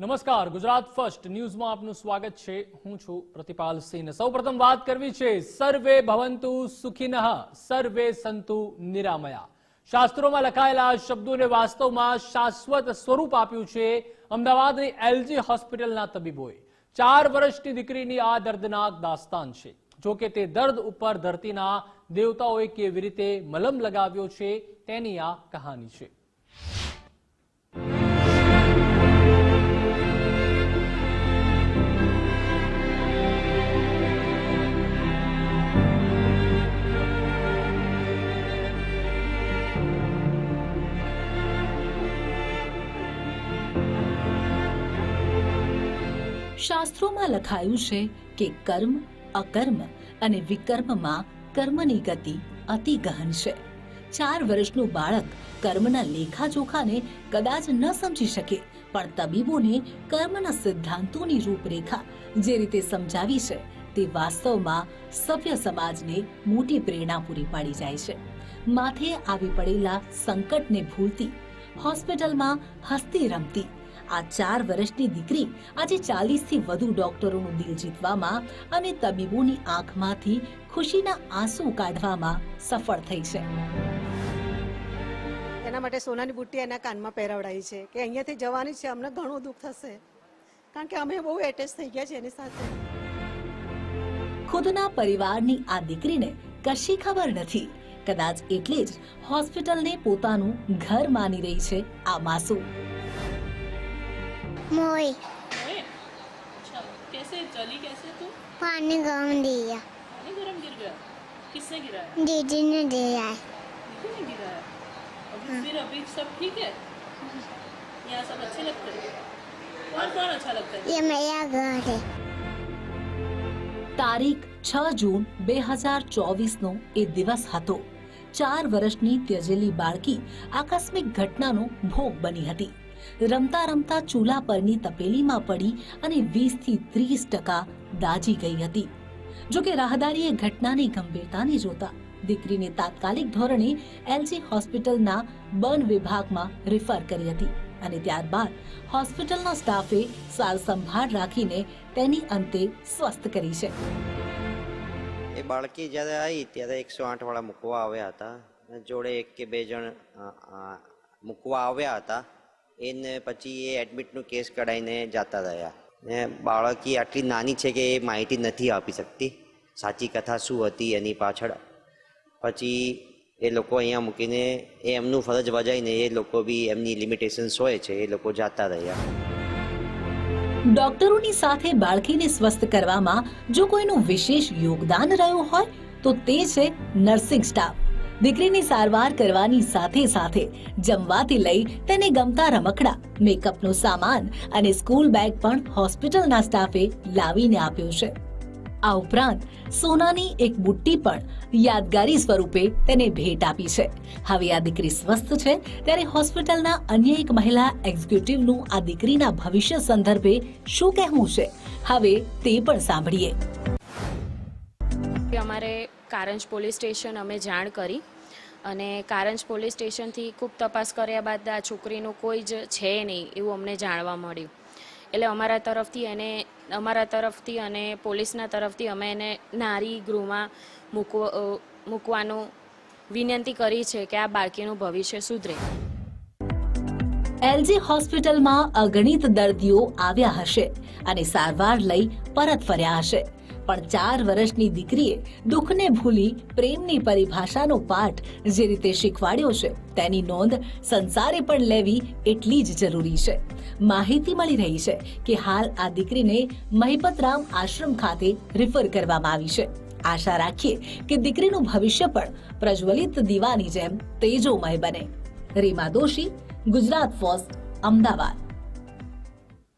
નમસ્કાર, ગુજરાત ફર્સ્ટ ન્યૂઝમાં આપનું સ્વાગત છે. હું છું પ્રતિપાલ સિંહ. સૌપ્રથમ વાત કરવી છે, સર્વે ભવંતુ સુખિનઃ, સર્વે સંતુ નિરામયા. શાસ્ત્રોમાં લખાયેલા શબ્દોને વાસ્તવમાં શાશ્વત સ્વરૂપ આપ્યું છે અમદાવાદની એલજી હોસ્પિટલના તબીબોએ. ચાર વર્ષની દીકરીની આ દર્દનાક દાસ્તાન છે. જો કે તે દર્દ ઉપર ધરતીના દેવતાઓએ કેવી રીતે મલમ લગાવ્યો છે તેની આ કહાની છે. શાસ્ત્રોમાં લખાયું છે કે કર્મ અકર્મ અને વિકર્મમાં કર્મની ગતિ અતિ ગહન છે. ચાર વર્ષનું બાળક કર્મના લેખાજોખાને કદાચ ન સમજી શકે, પણ તબીબોને કર્મના સિદ્ધાંતોની રૂપરેખા જે રીતે સમજાવી છે તે વાસ્તવમાં સભ્ય સમાજને મોટી પ્રેરણા પૂરી પાડી જાય છે. માથે આવી પડેલા સંકટને ભૂલતી, હોસ્પિટલમાં હસતી રમતી આ ચાર વર્ષની દીકરી આજે ચાલીસથી વધુ ડોક્ટરોનું દિલ જીતવામાં અને તબીબોની આંખમાંથી ખુશીના આંસુ કાઢવામાં સફળ થઈ છે. એના માટે સોનાની બુટ્ટી એના કાનમાં પહેરાવડાઈ છે કે અહીંયાથી જવાની છે અમને ઘણું દુઃખ થશે. કારણ કે અમે બહુ એટેચ થઈ ગયા છે એની સાથે. ખુદના પરિવારની આ દીકરીને કશી ખબર નથી. કદાચ એટલે જ હોસ્પિટલને પોતાનું ઘર માની રહી છે આ માસૂમ मोई अच्छा कैसे चली कैसे तू पानी गरम दिया पानी गरम गिर गया किसने गिराया दीदी ने दिया है दीदी ने गिराया अभी फिर अभी सब ठीक है यहाँ सब अच्छे लगते हैं कौन कौन अच्छा लगता है ये मेरा घर है તારીખ છ જૂન બે હજાર ચોવીસનો એ દિવસ હતો ચાર વર્ષની ત્યજેલી બાળકી આકસ્મિક ઘટનાનો ભોગ બની હતી રમતા રમતા ચૂલા પરની તપેલીમાં પડી અને વીસથી ત્રીસ ટકા દાજી ગઈ હતી. જોકે રાહદારીએ ઘટનાની ગંભીરતાને જોતા દીકરીને તાત્કાલિક ધોરણે એલજી હોસ્પિટલના બર્ન વિભાગમાં રિફર કરી હતી અને ત્યારબાદ હોસ્પિટલના સ્ટાફે સાર સંભાળ રાખીને તેની અંતે સ્વસ્થ કરી છે. એ બાળકી જ્યારે આવી ત્યારે એકસો આઠ વાળા મૂકવા આવ્યા હતા. જોડે એક કે બે જણ મૂકવા આવ્યા હતા. એને પછી એ એડમિટનું કેસ કઢાઈને જતા રહ્યા. ને બાળકી આટલી નાની છે કે એ માહિતી નથી આપી શકતી. સાચી કથા શું હતી એની પાછળ. પછી એ લોકો અહીંયા મૂકીને એ એમનું ફરજ બજાવીને એ લોકો બી એમની લિમિટેશન્સ હોય છે, એ લોકો જતા રહ્યા. ડોક્ટરોની સાથે બાળકીને સ્વસ્થ કરવામાં જો કોઈનું વિશેષ યોગદાન રહ્યું હોય, તો તે છે નર્સિંગ સ્ટાફ. દીકરીની સારવાર કરવાની સાથે સાથે જમવાથી લઈ તેને ગમતા રમકડા મેકઅપનો સામાન અને સ્કૂલ બેગ પણ હોસ્પિટલના સ્ટાફે લાવીને આપ્યો છે. આ ઉપરાંત સોનાની એક બુટ્ટી પણ યાદગારી સ્વરૂપે તેને ભેટ આપી છે. હવે આ દીકરી સ્વસ્થ છે ત્યારે હોસ્પિટલના અન્ય એક મહિલા એક્ઝિક્યુટિવનું આ દીકરીના ભવિષ્ય સંદર્ભે શું કહેવું છે? હવે તે પણ સાંભળીએ. અમારે કારંજ પોલીસ સ્ટેશન અમે જાણ કરી અને કારંજ પોલીસ સ્ટેશનથી ખૂબ તપાસ કર્યા બાદ આ છોકરીનું કોઈ જ છે નહીં એવું અમને જાણવા મળ્યું. એટલે અમારા તરફથી એને, અમારા તરફથી અને પોલીસના તરફથી અમે એને નારી ગૃહમાં મૂકવો મૂકવાનું વિનંતી કરી છે કે આ બાળકીનું ભવિષ્ય સુધરે. એલજી હોસ્પિટલમાં અગણિત દર્દીઓ આવ્યા હશે અને સારવાર લઈ પરત ફર્યા હશે. પણ ચાર વર્ષની દીકરીએ દુઃખને ભૂલી પ્રેમની પરિભાષાનો પાઠ જે રીતે શીખવાડ્યો છે, તેની નોંધ સંસારે પણ લેવી એટલી જ જરૂરી છે. માહિતી મળી રહી છે કે હાલ આ દીકરીને મહિપતરામ આશ્રમ ખાતે રિફર કરવામાં આવી છે. આશા રાખીએ કે દીકરીનું ભવિષ્ય પણ પ્રજ્વલિત દીવાની જેમ તેજોમય બને. રીમા દોશી, ગુજરાત ફોસ્ટ અમદાવાદ.